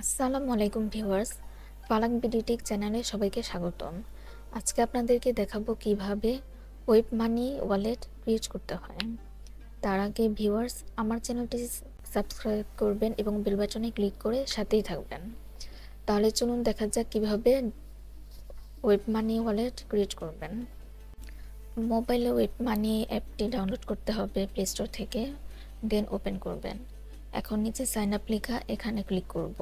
আসসালামু আলাইকুম ভিউয়ার্স ফালাক বিডিটেক চ্যানেলে সবাইকে স্বাগতম। আজকে আপনাদেরকে দেখাবো কীভাবে ওয়েব মানি ওয়ালেট ক্রিয়েট করতে হয়। তার আগে ভিউয়ার্স, আমার চ্যানেলটি সাবস্ক্রাইব করবেন এবং বেল বাটনে ক্লিক করে সাথেই থাকবেন। তাহলে চলুন দেখা যাক কীভাবে ওয়েব মানি ওয়ালেট ক্রিয়েট করবেন। মোবাইলে ওয়েব মানি অ্যাপটি ডাউনলোড করতে হবে প্লে স্টোর থেকে, দেন ওপেন করবেন। এখন নিচে সাইন আপ লেখা এখানে ক্লিক করব।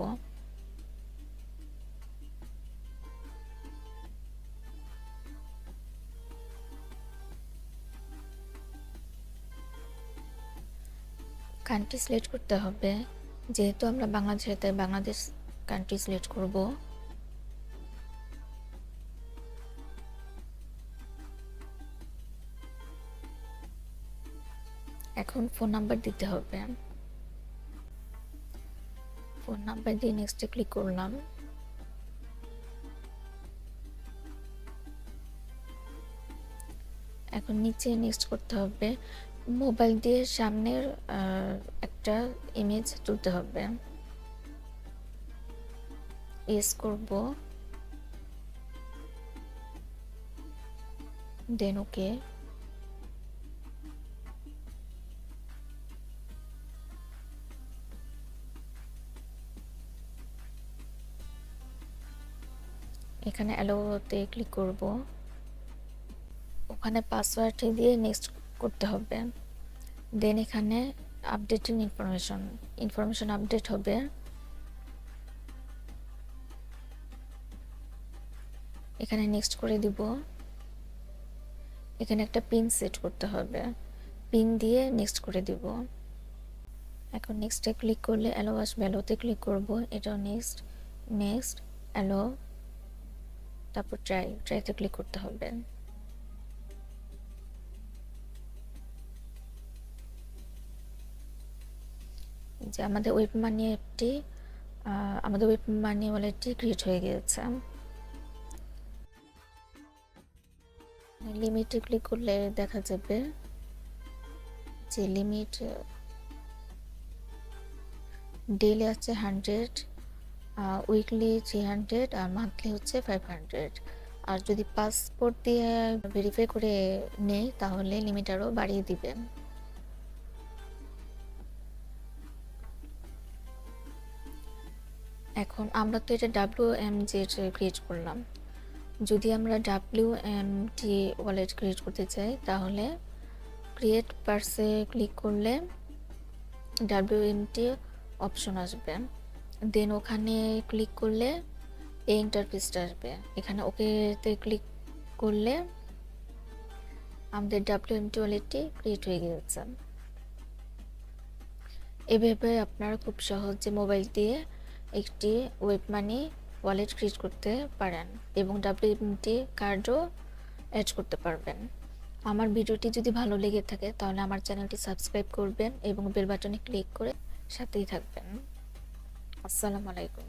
কান্ট্রি সিলেক্ট করতে হবে। যেহেতু আমরা বাংলাদেশে, তাই বাংলাদেশ কান্ট্রি সিলেক্ট করব। এখন ফোন নাম্বার দিতে হবে। ফোন নাম্বার দিয়ে নেক্সটে ক্লিক করলাম। এখন নিচে নেক্সট করতে হবে। মোবাইল দিয়ে সামনের একটা ইমেজ তুলতে হবে। ইয়েস করব। দেন ওকে এখানে অ্যালোতে ক্লিক করব। ওখানে পাসওয়ার্ড দিয়ে নেক্সট করতে হবে। দেন এখানে আপডেটিং ইনফরমেশন ইনফরমেশন আপডেট হবে। এখানে নেক্সট করে দিব। এখানে একটা পিন সেট করতে হবে। পিন দিয়ে নেক্সট করে দিব। এখন নেক্সটে ক্লিক করলে অ্যালো আসবে। অ্যালোতে ক্লিক করব। এটাও নেক্সট নেক্সট অ্যালো তারপর ট্রাই ট্রাইতে ক্লিক করতে হবে। যে আমাদের ওয়েব মানি অ্যাপটি আমাদের ওয়েব মানি ওয়ালেটটি ক্রিয়েট হয়ে গিয়েছে। লিমিটে ক্লিক করলে দেখা যাবে যে লিমিট ডেলি আছে হান্ড্রেড উইকলি থ্রি হান্ড্রেড আর মান্থলি হচ্ছে ফাইভ হান্ড্রেড আর যদি পাসপোর্ট দিয়ে ভেরিফাই করে নেই, তাহলে লিমিট আরও বাড়িয়ে দিবেন এখন আমরা তো এটা ডাব্লিউ এম জে ক্রিয়েট করলাম। যদি আমরা W M T wallet create করতে চাই, তাহলে ক্রিয়েট পার্সে ক্লিক করলে ডাব্লিউ এম টি অপশন আসবে। দেন ওখানে ক্লিক করলে এই ইন্টারফেসটা আসবে। এখানে ওকেতে ক্লিক করলে আমাদের ডাব্লিউ এমটি ওয়ালেটটি ক্রিয়েট হয়ে গিয়েছে। এভাবে আপনারা খুব সহজে মোবাইল দিয়ে একটি ওয়েব মানি ওয়ালেট ক্রিয়েট করতে পারেন এবং ডাব্লিউএমটি কার্ডও অ্যাড করতে পারবেন। আমার ভিডিওটি যদি ভালো লেগে থাকে তাহলে আমার চ্যানেলটি সাবস্ক্রাইব করবেন এবং বেল বাটনে ক্লিক করে সাথেই থাকবেন। আসসালামু আলাইকুম।